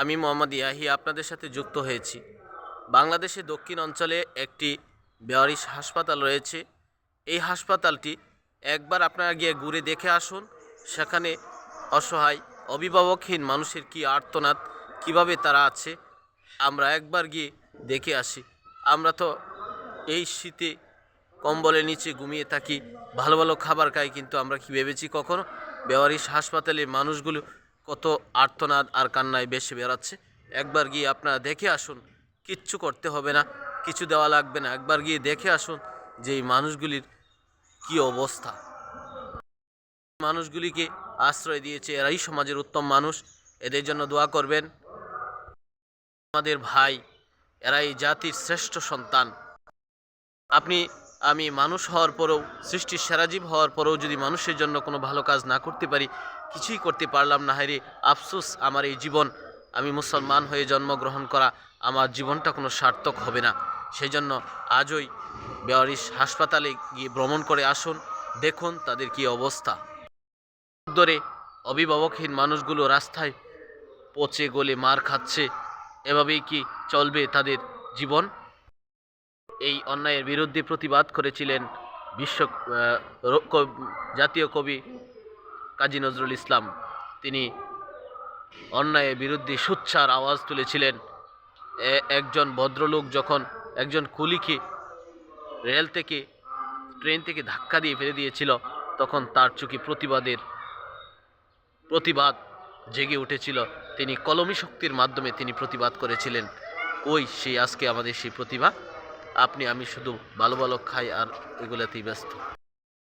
আমি মোহাম্মদ ইয়াহি আপনাদের সাথে যুক্ত হয়েছি। বাংলাদেশের দক্ষিণ অঞ্চলে একটি বেয়ারিশ হাসপাতাল রয়েছে। এই হাসপাতালটি একবার আপনারা গিয়ে ঘুরে দেখে আসুন। সেখানে অসহায়, অভিভাবকহীন মানুষের কি আর্তনাদ, কীভাবে তারা আছে, আমরা একবার গিয়ে দেখে আসি। আমরা তো এই শীতে কম্বলের নিচে ঘুমিয়ে থাকি, ভালো ভালো খাবার খাই, কিন্তু আমরা কি ভেবেছি কখনো? বেওয়ারিশ হাসপাতালের মানুষগুলো কত আর্তনাদ আর কান্নায় বেশি বেড়াচ্ছে। একবার গিয়ে আপনারা দেখে আসুন, কিচ্ছু করতে হবে না, কিছু দেওয়া লাগবে না। একবার গিয়ে দেখে আসুন যে এই মানুষগুলির কি অবস্থা। মানুষগুলিকে আশ্রয় দিয়েছে, এরাই সমাজের উত্তম মানুষ। এদের জন্য দোয়া করবেন। আমাদের ভাই এরা এই জাতির শ্রেষ্ঠ সন্তান। আপনি আমি মানুষ হওয়ার পরেও, সৃষ্টির সারাজীব হওয়ার পরেও যদি মানুষের জন্য কোনো ভালো কাজ না করতে পারি, কিছুই করতে পারলাম না। হায়রে, আফসোস আমার এই জীবন। আমি মুসলমান হয়ে জন্মগ্রহণ করা আমার জীবনটা কোনো সার্থক হবে না। সেই জন্য আজই বেয়ারিশ হাসপাতালে গিয়ে ভ্রমণ করে আসুন, দেখুন তাদের কি অবস্থা। ধরে অভিভাবকহীন মানুষগুলো রাস্তায় পচে গলে মার খাচ্ছে। এভাবেই কি চলবে তাদের জীবন? এই অন্যায়ের বিরুদ্ধে প্রতিবাদ করেছিলেন বিশ্ব জাতীয় কবি কাজী নজরুল ইসলাম। তিনি অন্যায়ের বিরুদ্ধে সুচ্ছার আওয়াজ তুলেছিলেন। একজন ভদ্রলোক যখন একজন কুলিকে রেল থেকে, ট্রেন থেকে ধাক্কা দিয়ে ফেলে দিয়েছিল, তখন তার চোখে প্রতিবাদের প্রতিবাদ জেগে উঠেছিল। তিনি কলমি শক্তির মাধ্যমে তিনি প্রতিবাদ করেছিলেন। ওই সেই আজকে আমাদের সেই প্রতিভা? আপনি আমি শুধু ভালো ভালো খাই আর এগুলোতেই ব্যস্ত।